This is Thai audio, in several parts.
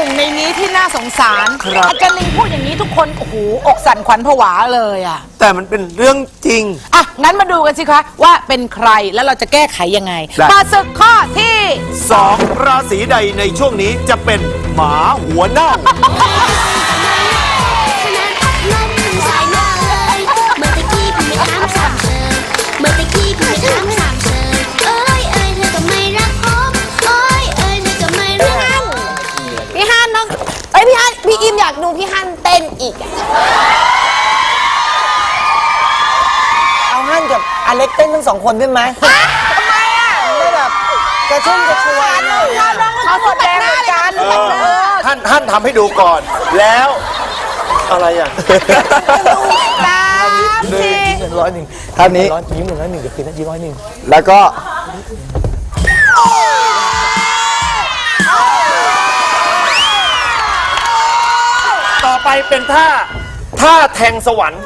นึ่งในนี้ที่น่าสงสารครับ อาจารย์ลิงพูดอย่างนี้ทุกคนโอ้โหอกสั่นขวัญผวาเลยอะแต่มันเป็นเรื่องจริง อะงั้นมาดูกันสิคะว่าเป็นใครแล้วเราจะแก้ไขยังไงได้ มาศึกข้อที่สองราศีใดในช่วงนี้จะเป็นหมาหัวเน่า เล็กเต้นทั้งสองคนได้ไหมทำไมอะไม่แบบกระชุ่มกระชวยหน่อยอะเขาหมดแรงเหมือนกันท่านท่านทำให้ดูก่อน แล้วอะไรอะสามสี่หนึ่งร้อยหนึ่งท่านนี้ ร้อยยิ้มหนึ่งร้อยหนึ่งเดี๋ยวคืนนั้นยิ้มร้อยหนึ่งแล้วก็ ต่อไปเป็นท่าท่าแทงสวรรค์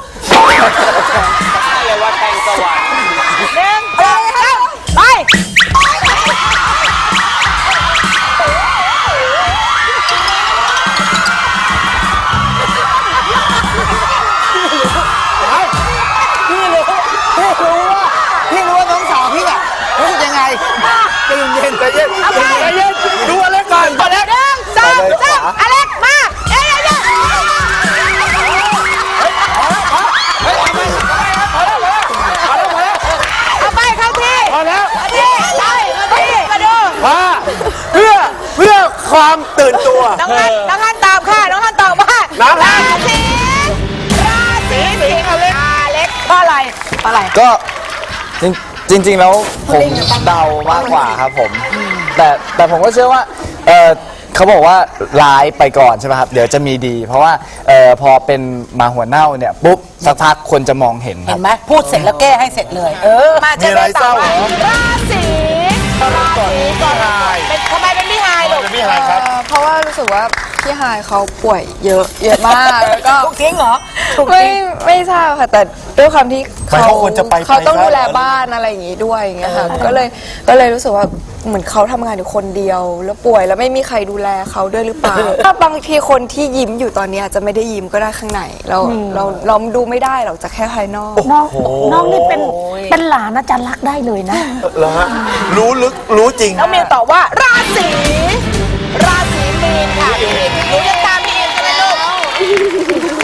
เย็นใจเย็นดูอะไรก่อนอนแล้วหนึ่งสองสามอเล็กมาเอ้ยเอ้ยเอ้ยเอาไปเข้าที่พอแล้วเข้าที่ไปเข้าที่มาดูมาเพื่อเพื่อความตื่นตัว น้องฮันน้องฮันตอบค่ะน้องฮันตอบว่าน้องฮัราศีราศีสิงห์อเล็กอเล็กเพราะอะไรเพราะอะไร ก็จริง จริงๆแล้วผมเดามากกว่าครับผม แต่แต่ผมก็เชื่อว่าเออเขาบอกว่าร้ายไปก่อนใช่ไหมครับเดี๋ยวจะมีดี เพราะว่าเออพอเป็นหมาหัวเน่าเนี่ยปุ๊บสักพักคนจะมองเห็นคเห็รับ นไหมพูดเสร็จแล้วแก้ให้เสร็จเลย เออ มามีอะไรเฉลยต่อเศร้าเหรอราศีราศีก่อนเป็นทำไมเป็นพี่ฮายลูกเป็นพี่ฮายครับ เอ่อเพราะว่ารู้สึกว่า พี่ฮายเขาป่วยเยอะเยอะมากแล้วก็ ถูกทิ้งเหรอถูกไม่ทิ้ง ไม่ทราบค่ะแต่ด้วยความที่ไม่เขาควรจะไปเขาต้องไปครับดูแลบ้านอะไรอย่างงี้ด้วยอย่างเงี้ยค่ะก็เลยก็เลยรู้สึกว่าเหมือนเขาทำงานอยู่คนเดียว แล้วป่วยแล้วไม่มีใครดูแลเขาด้วยหรือเปล่า ถ้าบางทีคนที่ยิ้มอยู่ตอนนี้อาจจะไม่ได้ยิ้มก็ได้ข้างในเราเราเราดูไม่ได้หรอกจากแค่ภายนอก น้องน้องนี่เป็นเป็นหลานอาจารย์รักได้เลยนะเหรอฮะรู้ลึกรู้จริงน้องมิวตอบว่าราศีราศี มีนค่ะพี่มีนหนูจะตามพี่อินใช่ไหมลูก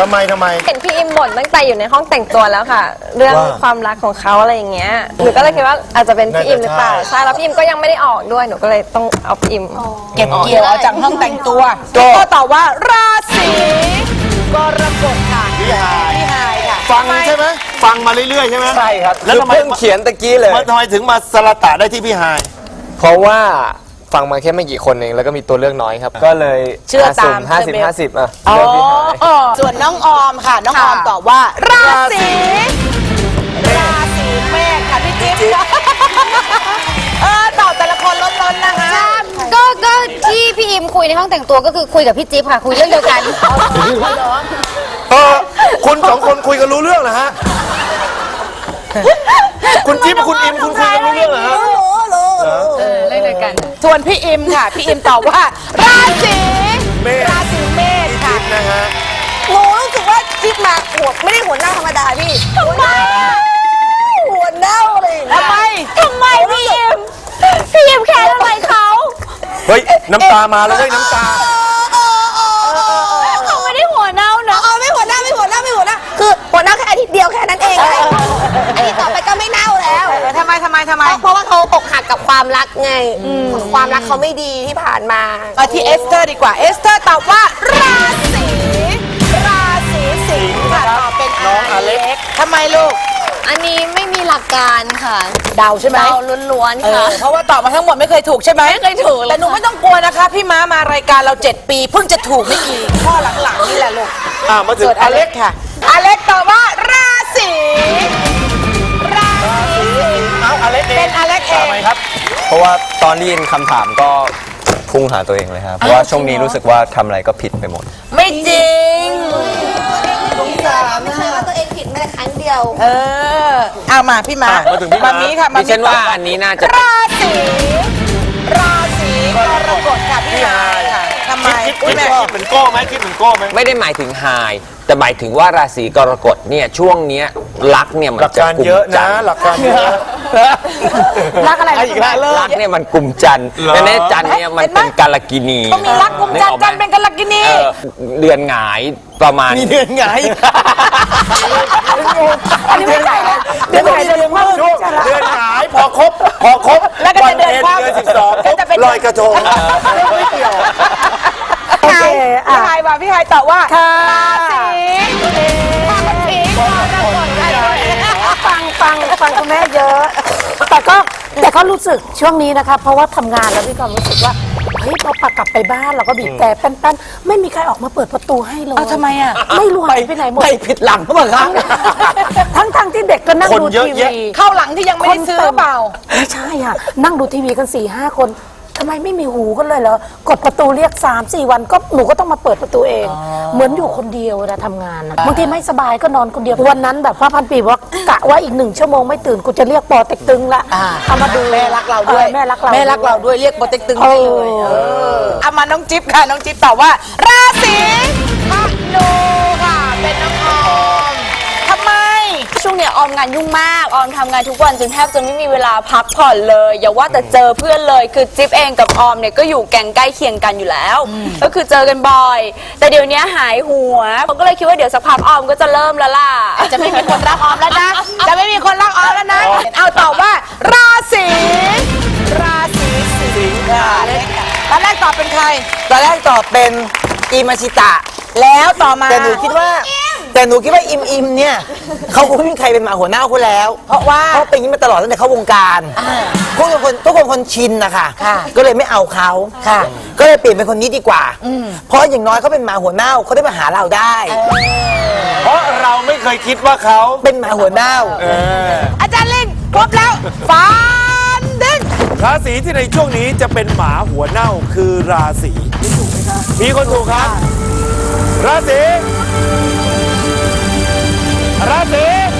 ทำไมทำไม เห็นพี่อิมบ่นตั้งแต่อยู่ในห้องแต่งตัวแล้วค่ะ เรื่องว่าความรักของเขาอะไรอย่างเงี้ยหนูก็เลยคิดว่าอาจจะเป็นพี่อิมหรือเปล่าน่าจะใช่ ใช่แล้วพี่อิมก็ยังไม่ได้ออกด้วยหนูก็เลยต้องเอาพี่อิมเก็บเกี่ยวเอาจากห้องแต่งตัวก็ตอบว่าราศีกรกฎค่ะพี่ฮาย พี่ฮายค่ะฟังใช่ไหมฟังมาเรื่อยๆใช่ไหมใช่ครับแล้วทำไมเพิ่งเขียนตะกี้เลย มันทำไมถึงมาสลัดตะได้ที่พี่ฮาย เพราะว่า ฟังมาแค่ไม่กี่คนเองแล้วก็มีตัวเลือกน้อยครับ ก็เลยเชื่อตาม ห้าสิบเชื่อเบลห้าสิบอะอ๋อเลือกพี่หาย ส่วนน้องออมค่ะ น้องออมตอบว่า ราศีราศีเมษค่ะพี่จิ๊บเออตอบแต่ละคนล้นๆนะคะ ก็ก็ที่พี่อิมคุยในห้องแต่งตัวก็คือคุยกับพี่จิ๊บค่ะ คุยเรื่องเดียวกัน เออคุณสองคนคุยกันรู้เรื่องเหรอฮะ คุณจิ๊บกับคุณอิมคุณคุยกันรู้เรื่องเหรอฮะเรื่อ งเดียวกันส่วนพี่อิมค่ะ พี่อิมตอบว่า ราศีเมษ ราศีเมษค่ะ จิ๊บนะฮะ หนูรู้สึกว่าจิ๊บมาหัวไม่ได้หัวหน้าธรรมดาพี่ทำไมหัวเน่าเลยทำไม ทำไมพี่อิมพี่อิมแคร์ทำไมเขาเฮ้ย น้ำตามาแล้วเฮ้ย น้ำตา เขาไม่ได้หัวเน่านะ เออไม่หัวหน้าไม่หัวหน้าไม่หัวหน้าคือหัวหน้าแค่อาทิตย์เดียวแค่นั้นเองไงอาทิตย์ต่อไปก็ไม่เน่าแล้ว ทำไมทำไมทำไม เพราะว่าเขาอ กหักกับความรักไงความรักเขาไม่ดีที่ผ่านมา มาที่เอสเตอร์ดีกว่า เอสเตอร์ตอบว่าราศีราศีสิงห์ค่ะตอบเป็นน้องอเล็กทำไมลูกอันนี้ไม่มีหลักการค่ะเดาใช่ไหม เดาล้วนเอๆค่ะ อเพราะว่าตอบมาทั้งหมดไม่เคยถูกใช่ไหมไม่เคยถูกแต่หนูไม่ต้องกลัวนะคะ พี่ม้ามารายการเรา 7 ปี เพิ่งจะถูกไม่กี่ข้อหลังๆนี่แหละลูกอ่ามาถึงส่วนออเล็เล็กกค่ะ อเล็กตอบว่าราศี เป็งนอเล็กเอทำงไมครับ เพราะว่าตอนได้ยินคำถามก็พุ่งหาตัวเองเลยครับเพราะว่าช่วงนี้รู้สึกว่าทำอะไรก็ผิดไปหมด ไม่จริงไม่เคยว่าตัวเองผิดแม้แต่ครั้งเดียว เออเอามาพี่ม้าอะมาถึงพี่ม้ามีค่ะมาดิฉันว่าอันนี้น่าจะราศีราศีกรกฎค่ะพี่ฮายค่ะทำไมคิดอุ้ยแม่คิดเหมือนโก้ไหมคิดเหมือนโก้ไหมไม่ได้หมายถึงไฮแต่หมายถึงว่าราศีกรกฎเนี่ยช่วงเนี้ยรักเนี่ยมันหลักจะการกลุ่มเยอะจันะนทร์หลักการเยอะ รักอะไรอีกแล้วเลิรักก เนี่ยมันกลุ่มจันทร์เหรอและเนี่ยจันทร์เนี่ยมันเห็นไหมเป็นกาลกินีก็มีรักกุมจันทร์กันเป็นกันลักกินี เออเดือนหงายประมาณ มีเดือนไงอันนี้ไม่ใช่นะเดือนไหนเดือนว่าช่วงเดือนหงายพอครบพอครบแล้วก็จะเดือนพ็ญคว่ำเดือนสิบสองก็จะเป็น ลอยกระทงไม่เกี่ยวพี่ไฮพี่ไฮว่าพี่ไฮตอบว่าราศี ก็รู้สึกช่วงนี้นะคะ เพราะว่าทำงานแล้วมีความรู้สึกว่าเฮ้ยพอปากลับไปบ้านเราก็บีบแต่แป้นๆไม่มีใครออกมาเปิดประตูให้เลยเอาทำไมอะ ไม่รู้หายไปไหนหมด ไปผิดหลังเขาบอกครับ ทั้งทั้งที่เด็กก็นั่งคนดูเยอะทีแยะ วี เข้าหลังที่ยังไม่ได้ซื้อหรือเปล่า ไม่ใช่อะ นั่งดูทีวีกันสี่ห้าคน ทำไมไม่มีหูกันเลยเหรอกดประตูเรียก3ามสี่วันก็หนูก็ต้องมาเปิดประตูเอง เหมือนอยู่คนเดียวเวลาทำงานอะบางทีไม่สบายก็นอนคนเดียววันนั้นแบบพระพันปีบอกว่ากะว่าอีกหนึ่งชั่วโมงไม่ตื่นกูจะเรียกปอเต็กตึงละอ่าเอามาดูแม่รักเราด้วยออแม่รักเราแม่รักเราด้วยเรียกโปรเต็กตึงให้เลยเออเออเอามาน้องจิ๊บค่ะน้องจิ๊บตอบว่าราศี ช่วงเนี้ยออมงานยุ่งมากออมทำงานทุกวันจนแทบจะไม่มีเวลาพักผ่อนเลย อย่าว่าแต่เจอเพื่อนเลย คือจิ๊บเองกับออมเนี่ยก็อยู่แก๊งใกล้เคียงกันอยู่แล้ว ก็คือเจอกันบ่อย แต่เดี๋ยวนี้หายหัวผมก็เลยคิดว่าเดี๋ยวสักพักออมก็จะเริ่มแล้วล่ะจะไม่มีคนรักออมแล้วนะ จะไม่มีคนรักออมแล้วนะ เอาตอบว่าราศีราศีสิงค์ค่ะตอนแรกตอบเป็นใคร ตอนแรกตอบเป็นอิมาชิตะ แล้วต่อมาแต่หนูคิดว่า แต่หนูคิดว่าอิมอิมเนี่ยเขาคงไม่มีใครเป็นหมาหัวหน้าเขาแล้วเพราะว่าเขาเป็นอย่างนี้มาตลอดตั้งแต่เข้าวงการทุกคนทุกคนคนชินนะคะค่ะก็เลยไม่เอาเขาค่ะ ก็เลยเปลี่ยนเป็นคนนี้ดีกว่า เพราะอย่างน้อยเขาเป็นหมาหัวหน้าเขาได้มาหาเราได้ เพราะเราไม่เคยคิดว่าเขาเป็นหมาหัวหน้าเอออาจารย์ลิงครบแล้วฟันดึงราศีที่ในช่วงนี้จะเป็นหมาหัวเน่าคือราศีมีคนถูกครับ ราศี Prazer!